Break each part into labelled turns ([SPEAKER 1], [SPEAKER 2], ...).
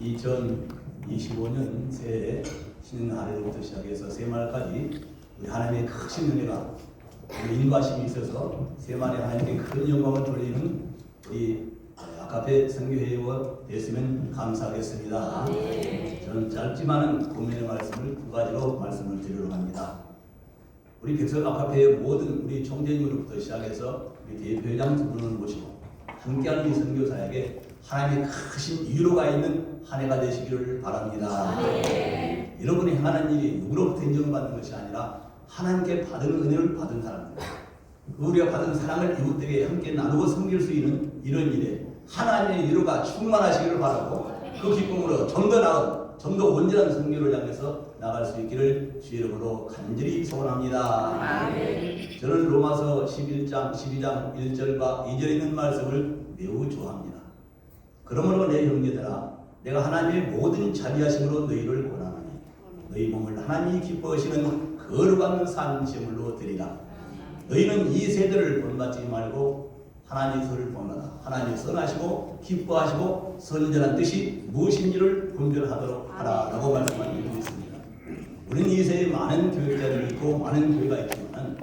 [SPEAKER 1] 2025년 새해 신년 하루부터 시작해서 새말까지 우리 하나님의 크신 은혜가 우리 인과심이 있어서 새말에 하나님께 큰 영광을 돌리는 우리 아카페 선교회원 됐으면 감사하겠습니다. 저는 짧지만은 고민의 말씀을 두 가지로 말씀을 드리려고 합니다. 우리 백석 아카페의 모든 우리 총재님으로부터 시작해서 우리 대표장 두 분을 모시고 함께하는 이 선교사에게 하나님의 크신 위로가 있는 한 해가 되시기를 바랍니다. 여러분이 행하는 일이 누구로부터 인정받는 것이 아니라 하나님께 받은 은혜를 받은 사람입니다. 그 우리가 받은 사랑을 이웃들에게 함께 나누고 섬길 수 있는 이런 일에 하나님의 위로가 충만하시기를 바라고 그 기쁨으로 좀 더 나은, 좀 더 온전한 성교를 향해서 나갈 수 있기를 주의 이름으로 간절히 소원합니다. 저는 로마서 11장, 12장 1절과 2절에 있는 말씀을 매우 좋아합니다. 그러므로 내 형제들아 내가 하나님의 모든 자비하심으로 너희를 권하노니 너희 몸을 하나님이 기뻐하시는 거룩한 산 제물로 드리라. 너희는 이 세대를 본받지 말고 하나님 소를 본받아 하나님 선하시고 기뻐하시고 선전한 뜻이 무엇인지를 분별하도록 하라라고 말씀하고 있습니다. 우리는 이 세대에 많은 교육자들이 있고 많은 교회가 있지만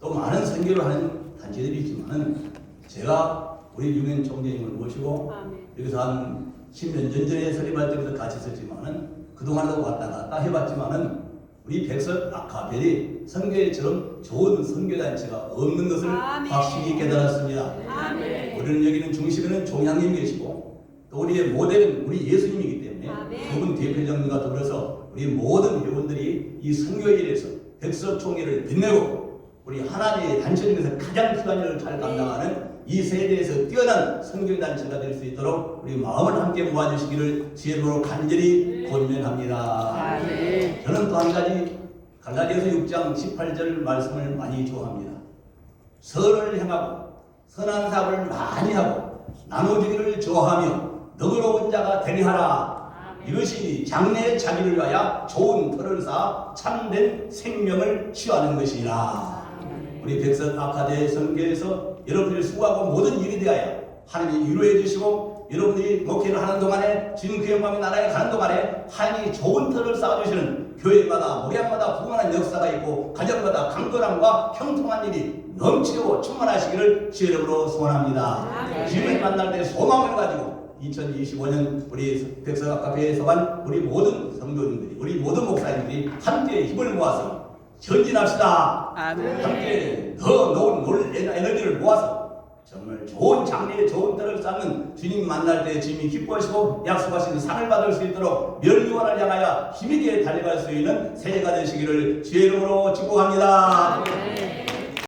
[SPEAKER 1] 또 많은 선교를 하는 단체들이 있지만은 제가 우리 유엔 총재님을 모시고 여기서 한 10년 전 전에 설립할 때부터 같이 있었지만은 그동안도 왔다 갔다 해봤지만은 우리 백설 아카벨이 선교회처럼 좋은 선교단체가 없는 것을
[SPEAKER 2] 아멘.
[SPEAKER 1] 확실히 깨달았습니다.
[SPEAKER 2] 아멘.
[SPEAKER 1] 우리는 여기는 중심에는 종양님 계시고 또 우리의 모델은 우리 예수님이기 때문에
[SPEAKER 2] 아멘.
[SPEAKER 1] 그분 대표장님과 더불어서 우리 모든 회원들이 이 선교일에서 백석 총회를 빛내고 우리 하나님의 단체 중에서 가장 필요한 일을 잘 감당하는 이 세대에서 뛰어난 선교단체가 될 수 있도록 우리 마음을 함께 모아주시기를 지혜로 간절히 권면합니다. 저는 또 한 가지 갈라디아서 6장 18절 말씀을 많이 좋아합니다. 선을 행하고 선한 사업을 많이 하고 나눠주기를 좋아하며 너그러운 자가 되게 하라. 이것이 장래의 자기를 위하여 좋은 터를 쌓아 참된 생명을 취하는 것이라. 우리 백석 아카데 선교에서 여러분들이 수고하고 모든 일이 대하여 하나님이 위로해 주시고 여러분들이 목회를 하는 동안에 지금 그 영광의 나라에 가는 동안에 하나님이 좋은 터를 쌓아주시는 교회마다 목양마다 부강한 역사가 있고 가정마다 강건함과 형통한 일이 넘치고 충만하시기를 주의 이름으로 소원합니다. 주님을 만날 때 소망을 가지고 2025년 우리 백석 카페에 서간 우리 모든 성도님들이 우리 모든 목사님들이 함께 힘을 모아서 전진합시다.
[SPEAKER 2] 아멘.
[SPEAKER 1] 함께 더 놓은 놀 에너지를 모아서 정말 좋은 장래에 좋은 때를 쌓는 주님 만날 때 주님이 기뻐하시고 약속하신 상을 받을 수 있도록 멸류관을 향하여 힘있게 달려갈 수 있는 새해가 되시기를 주의 이름으로 축복합니다.
[SPEAKER 2] 아멘.